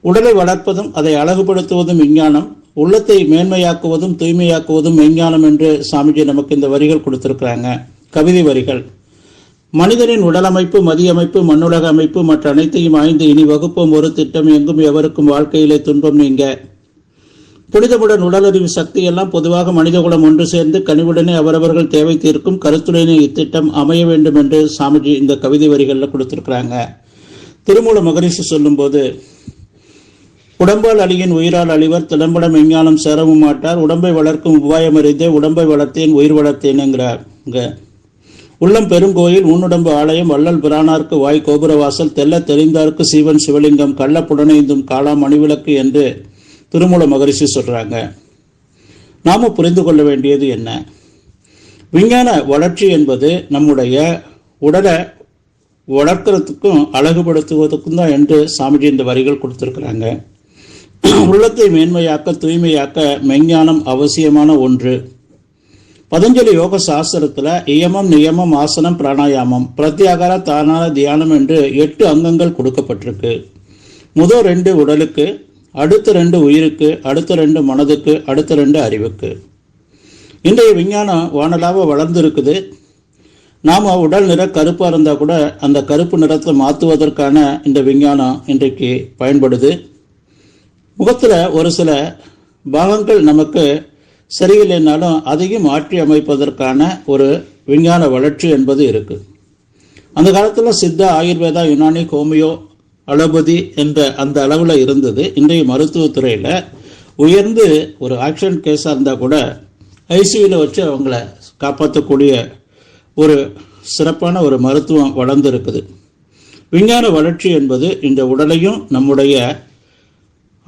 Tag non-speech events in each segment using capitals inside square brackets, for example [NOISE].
உடலை வளர்ப்பதும் அதை அழகுபடுத்துவதும் விஞ்ஞானம் உள்ளத்தை மேன்மையாக்குவதும் தூய்மையாக்குவதும் விஞ்ஞானம் என்று சாமிஜி நமக்கு இந்த வரிகள் கொடுத்திருக்கிறாங்க. கவிதை வரிகள். மனிதனின் உடலமைப்பு மதியமைப்பு மண்ணுலக அமைப்பு மற்ற அனைத்தையும் ஆய்ந்து இனி வகுப்போம். ஒரு திட்டம் எங்கும் எவருக்கும் வாழ்க்கையிலே துன்பம் நீங்க. புனிதமுடன் உடலறிவு சக்தி எல்லாம் பொதுவாக மனிதகுலம் ஒன்று சேர்ந்து கனிவுடனே அவரவர்கள் தேவை தீர்க்கும் கருத்துடனே இத்திட்டம் அமைய வேண்டும் என்று சாமிஜி இந்த கவிதை வரிகளில் கொடுத்திருக்கிறாங்க. திருமூல மகரிஷி சொல்லும்போது உடம்பால் அழியின் உயிரால் அழிவர் திடம்படம் எஞ்ஞானம் சேரவும் மாட்டார். உடம்பை வளர்க்கும் உபாயம் அறிந்தே உடம்பை வளர்த்தேன் உயிர் வளர்த்தேனுங்கிறார். உள்ளம் பெருங்கோயில் உன்னுடம்பு ஆலயம் வள்ளல் பிரானார்க்கு வாய் கோபுரவாசல் தெல்ல தெரிந்தார்க்கு சீவன் சிவலிங்கம் கள்ள புடனைந்தும் காளா மணிவிளக்கு என்று திருமூல மகரிஷி சொல்றாங்க. நாம புரிந்து கொள்ள வேண்டியது என்ன? விஞ்ஞான வளர்ச்சி என்பது நம்முடைய உடலை வளர்க்கறதுக்கும் அழகுபடுத்துவதற்கும் தான் என்று சாமிஜி இந்த வரிகள் கொடுத்துருக்குறாங்க. [CLEARS THROAT] உள்ளத்தை மேன்மையாக்க தூய்மையாக்க மெஞ்ஞானம் அவசியமான ஒன்று. பதஞ்சலி யோக சாஸ்திரத்தில் இயமம் நியமம் ஆசனம் பிராணாயாமம் பிரத்யாகார தானான தியானம் என்று எட்டு அங்கங்கள் கொடுக்கப்பட்டிருக்கு. முதல் ரெண்டு உடலுக்கு அடுத்த ரெண்டு உயிருக்கு அடுத்த ரெண்டு மனதுக்கு அடுத்த ரெண்டு அறிவுக்கு. இன்றைய விஞ்ஞானம் வானலாக வளர்ந்துருக்குது. நாம் உடல் நிற கருப்பாக இருந்தால் கூட அந்த கருப்பு நிறத்தை மாற்றுவதற்கான இந்த விஞ்ஞானம் இன்றைக்கு பயன்படுது. முகத்தில் ஒரு சில பாகங்கள் நமக்கு சரியில்லைனாலும் அதையும் மாற்றி அமைப்பதற்கான ஒரு விஞ்ஞான வளர்ச்சி என்பது இருக்குது அந்த காலத்தில் சித்தா ஆயுர்வேதா யுனானி ஹோமியோ அலோபதி என்ற அந்த அளவில் இருந்தது. இன்றைய மருத்துவத்துறையில் உயர்ந்து ஒரு ஆக்சிடென்ட் கேஸாக இருந்தால் கூட ஐசியூவில் வச்சு அவங்கள காப்பாற்றக்கூடிய ஒரு சிறப்பான ஒரு மருத்துவம் வளர்ந்துருக்குது. விஞ்ஞான வளர்ச்சி என்பது இந்த உடலையும் நம்முடைய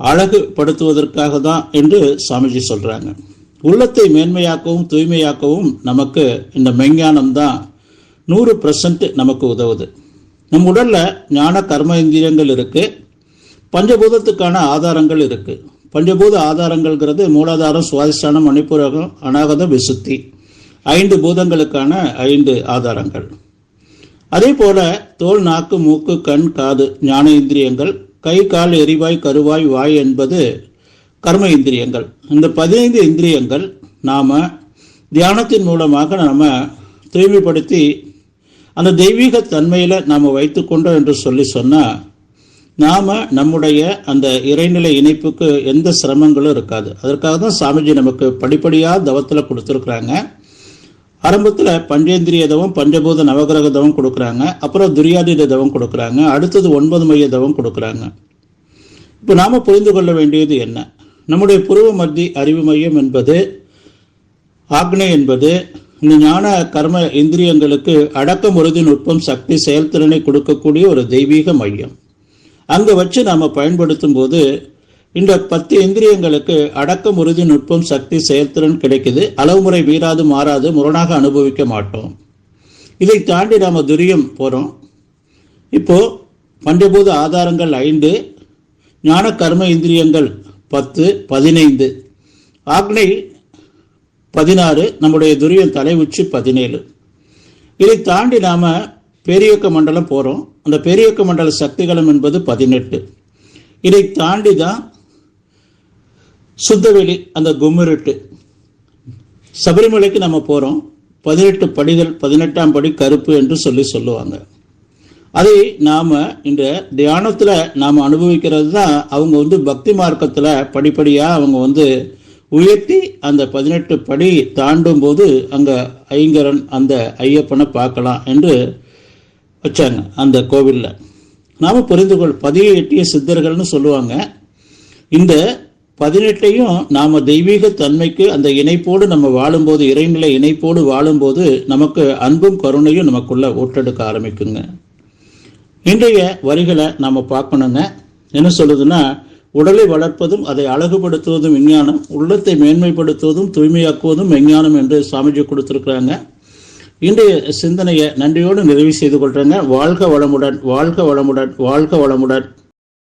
அழகுபடுத்துவதற்காக தான் என்று சாமிஜி சொல்கிறாங்க உள்ளத்தை மேன்மையாக்கவும் தூய்மையாக்கவும் நமக்கு இந்த மெஞ்ஞானம் தான் நூறு பர்சன்ட் நமக்கு உதவுது. நம் உடலில் ஞான கர்ம இந்திரியங்கள் இருக்குது பஞ்சபூதத்துக்கான ஆதாரங்கள் இருக்குது பஞ்சபூத ஆதாரங்கள்ங்கிறது மூலாதாரம் சுவாதிஷ்டானம் மணிப்புரகம் அனாகதம் விசுத்தி. ஐந்து பூதங்களுக்கான ஐந்து ஆதாரங்கள். அதே போல் தோல் நாக்கு மூக்கு கண் காது ஞான இந்திரியங்கள் கை கால் எரிவாய் கருவாய் வாய் என்பது கர்ம இந்திரியங்கள். இந்த பதினைந்து இந்திரியங்கள் நாம் தியானத்தின் மூலமாக நாம் தூய்மைப்படுத்தி அந்த தெய்வீக தன்மையில் நாம் வைத்துக்கொண்டோம் என்று சொல்லி சொன்னால் நாம் நம்முடைய அந்த இறைநிலை இணைப்புக்கு எந்த சிரமங்களும் இருக்காது. அதற்காக தான் சாமிஜி நமக்கு படிப்படியாக தவத்தில் கொடுத்துருக்குறாங்க. ஆரம்பத்தில் பஞ்சேந்திரிய தவம் பஞ்சபூத நவகிரக தவம் கொடுக்குறாங்க. அப்புறம் துரியாதீத தவம் கொடுக்குறாங்க. அடுத்தது ஒன்பது மைய தவம் கொடுக்குறாங்க. இப்போ நாம் புரிந்து கொள்ள வேண்டியது என்ன? நம்முடைய புருவ மத்தி அறிவு மையம் என்பது ஆக்னே என்பது இந்த ஞான கர்ம இந்திரியங்களுக்கு அடக்கம் உறுதி நுட்பம் சக்தி செயல்திறனை கொடுக்கக்கூடிய ஒரு தெய்வீக மையம். அங்கே வச்சு நாம் பயன்படுத்தும் போது இந்த பத்து இந்திரியங்களுக்கு அடக்கம் உறுதி நுட்பம் சக்தி செயல்திறன் கிடைக்குது. அளவுமுறை வீராது மாறாது முரணாக அனுபவிக்க மாட்டோம். இதை தாண்டி நாம் துரியம் போகிறோம் இப்போ பஞ்சபூத ஆதாரங்கள் ஐந்து ஞான கர்ம இந்திரியங்கள் பத்து பதினைந்து. ஆக்னை பதினாறு நம்முடைய துரியம் தலை உச்சி பதினேழு. இதை தாண்டி நாம் பெரியக்க மண்டலம் போகிறோம் அந்த பெரியக்க மண்டல சக்திகளம் என்பது பதினெட்டு. இதை தாண்டி தான் சுத்தவெளி அந்த கும்மிருட்டு சபரிமலைக்கு நம்ம போகிறோம் பதினெட்டு படிகள் பதினெட்டாம் படி கருப்பு என்று சொல்லி சொல்லுவாங்க. அதை நாம் இந்த தியானத்தில் நாம் அனுபவிக்கிறது தான் அவங்க வந்து பக்தி மார்க்கத்தில் படிப்படியாக அவங்க வந்து உயர்த்தி அந்த பதினெட்டு படி தாண்டும் போது அங்கே ஐங்கரன் அந்த ஐயப்பனை பார்க்கலாம் என்று வச்சாங்க அந்த கோவிலில். நாம் புரிந்து கொள் பதியை எட்டிய சித்தர்கள்னு சொல்லுவாங்க. இந்த பதினெட்டையும் நாம் தெய்வீக தன்மைக்கு அந்த இணைப்போடு நம்ம வாழும்போது இறைநிலை இணைப்போடு வாழும்போது நமக்கு அன்பும் கருணையும் நமக்குள்ள ஓட்டெடுக்க ஆரம்பிக்குங்க. இன்றைய வரிகளை நாம் பார்க்கணுங்க. என்ன சொல்லுதுன்னா உடலை வளர்ப்பதும் அதை அழகுபடுத்துவதும் விஞ்ஞானம் உள்ளத்தை மேன்மைப்படுத்துவதும் தூய்மையாக்குவதும் விஞ்ஞானம் என்று சாமிஜி கொடுத்துருக்குறாங்க. இன்றைய சிந்தனையை நன்றியோடு நிறைவு செய்து கொள்றேங்க. வாழ்க வளமுடன் வாழ்க வளமுடன் வாழ்க வளமுடன்.